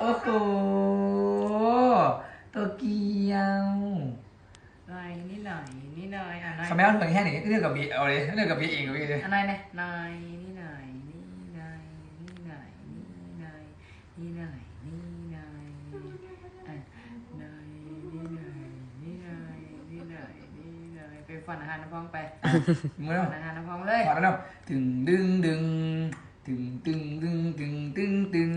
โอ้โหโตเกียวหน่อยนี่หน่อยนี่หน่อยอะหน่อยเขาไม่เอาเรื่องแค่นี้เรื่องกับบีเอาเลยเรื่องกับบีเองกับบีเลยอันไหนเนี่ยหน่อยนี่หน่อยนี่หน่อยนี่หน่อยนี่หน่อยนี่หน่อยนี่หน่อยอะหน่อยนี่หน่อยนี่หน่อยนี่หน่อยนี่หน่อยไปฝันอาหารน้ำพองไปมึงเนาะฝันอาหารน้ำพองเลยขอแล้วเนาะตึงดึงดึง ตึงตึงดึงตึงตึงตึง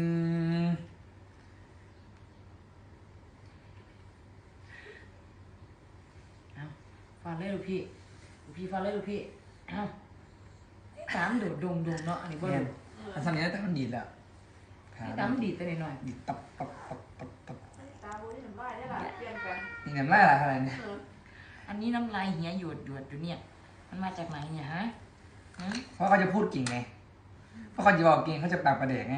เอา ฝันเลยลูกพี่ลูกพี่ฝันเลยลูกพี่เอาตามโดดดงดงเนาะอันนี้บ่แม่นรู้อันสันนี้แต่มันดีดแล้วขานี่ตามดีดไปหน่อยดีดตับตับตับตับตับตาบูนี่ทำได้ได้หลายเปลี่ยนกันนี่น้ำลายอะไรเนี่ยเออๆอันนี้น้ำลายเหียหยดหยดอยู่เนี่ย มันมาจากไหนเนี่ยฮะฮะเพราะเขาจะพูดเก่งไงเพราะเขาจะบอกเก่งเขาจะปากประเดกไง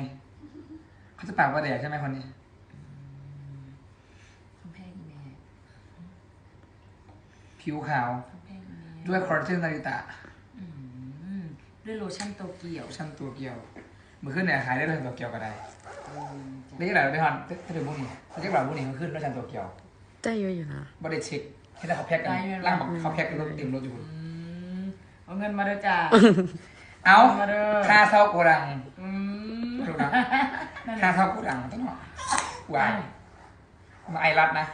เขาจะปากประเดกใช่ไหมคนนี้ คำแพงแม่ ผิวขาวคำแพงแม่ด้วยคอลลาเจนนาริตะอืมด้วยโลชั่นโตเกียวชั้นตัวเกียวมือขึ้นเนี่ยขายได้เลยตัวเกียวก็ได้อืมเรียกอะไรได้ฮอนถ้าถึงพวกนี้เขาเรียกแบบพวกนี้มันขึ้นด้วยชั้นตัวเกียวได้เยอะอยู่นะบริเช็คให้ได้เขาแพ็คกันร่างบอกเขาแพ็คกันรถเต็มรถอยู่อืมเอาเงินมาเด้อจ้าเอามาเด้อค่าเช่าโกดังอืมถูกนะนั่นค่าน่ะเช่าโกดังต้องหน่อยวายมาไอรัดนะ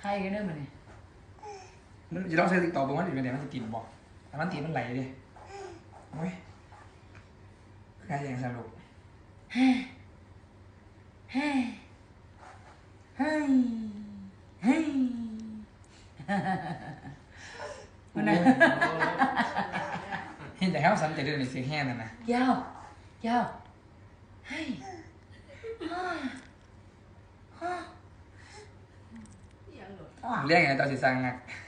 ใครกันเด้อมันนี่มัน จะต้องใช้ติ๊กต่อบอกว่าเดี๋ยวเดี๋ยวมันจะติดบอกแต่มันติดมันไหลดิโอ้ยใครยังสนุกเฮ้เฮ้เฮ้เฮ้มันน่ะเห็นแต่เขาสันใจเดินในเสียงแห้งนั่นนะยาวยาวเฮ้ยฮ่าฮ่าเอียงหลุดเรียกไงตอนสีสร้างงักเ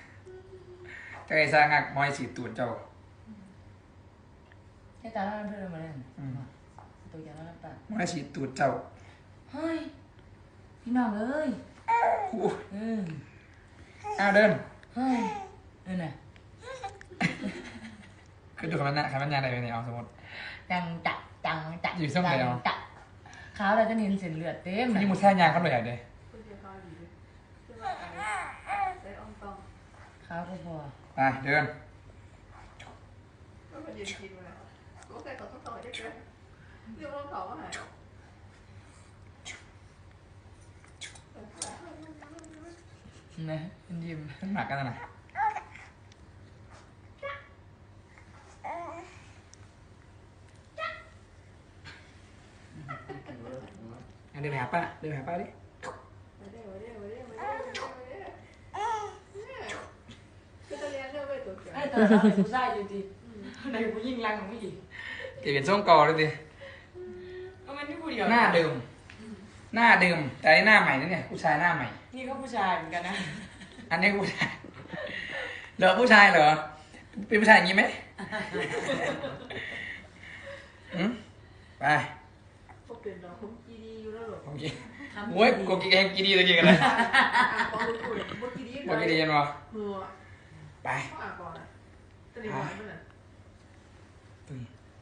จ้าไอ้สร้างงักมอยสีตูดเจ้าให้ตาแล้วเพื่อนมาเล่นอืม ตัวอย่างแล้วตามอยสีตูดเจ้าเฮ้ยพี่น้องเอ้ยอู้อืมอ้าวเดินเฮ้ยนี่น่ะคือดูคำนั้นนะคำนั้นยาอะไรไปเนี่ยเอาสมมติ จังจักจังจักอยู่ส้มไหนเอาจักขาวอะไรก็นินเส้นเลือดเต็มนี่น่ะมูแท่ยางเขาเลยอะเด้คุณจะคอยดีด้วยขึ้นมาใส่อองตองขาวก็พอไปเดินก็มายืนกินมาก็ใส่ต่อต่อได้เลยเรียกว่าเขาว่าหายนะยิ้มหนักกันนะอั นเดินไปหาป้าเดินไปหาป้าดิ มาเด้มาเด้มาเด้มาเด้มาเด้มาเด้คือตะเลียนเรื่องไป เขียวไอ้ตอนนั้นเป็นผู้ชายอยู่ดีในผู้หญิงรังของผู้หญิงเก็บเป็นส้มกอเลยดิก็มันไม่ผู้เดียวหน้าเดิม หน้าเดิมแต่อันนี้หน้าใหม่นะเนี่ย ผู้ชายหน้าใหม่ นี่ก็ผู้ชายเหมือนกันนะ อันนี้ผู้ชายเหรอผู้ชายเหรอ เป็นผู้ชายอย่างนี้ไหมอืมไปพวกเป็นเราคุ้มกีดีอยู่แล้วหรอโอเคโอ้ยกูกินเองกินดีตัวกินกันเลยอ่านก่อนคุณพวกกีดีกูกินดีกันวะไป เขาอ่านก่อนอะตะเลียนมันอะตึง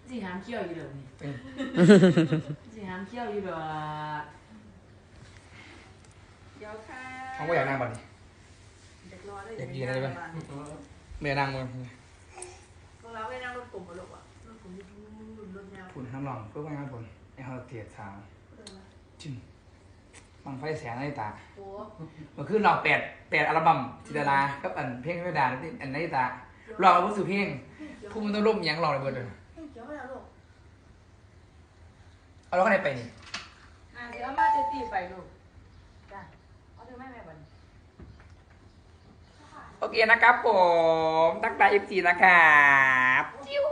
สิหามเขี้ยวอยู่เดี๋ยวนี้ตึงสิหามเขี้ยวอยู่เดี๋ยวเดี๋ยวค่ะเขาก็อยากนั่งบ่อนเด็กรอได้อยากกินอะไรบ้างไม่นั่งมึงพวกเราไม่นั่งรถกลุ่มมาหรอกอะรถกลุ่มรถยาวผุนข้างหลังเพื่อว่างานผลไอ้เขาเตียดสาวจึงฟังไฟแสงในตาโอ้เมื่อคืนเราแปดแปดอัลบั้มจิตรลากับอันเพลงไม่ดาที่อันในตา ลองเอาผู้สื่อเพลงผู้มันต้องร่มยังลองเลยเบิร์ดเลยเกี่ยวไม่เอาลูกเอาแล้วก็ได้ไปนี่อะเดี๋ยวมาจะตีไปลูกจ้ะเอาเธอแม่แม่บ่นโอเคนะครับผม ตักตาเอฟซีนะครับจิ้ว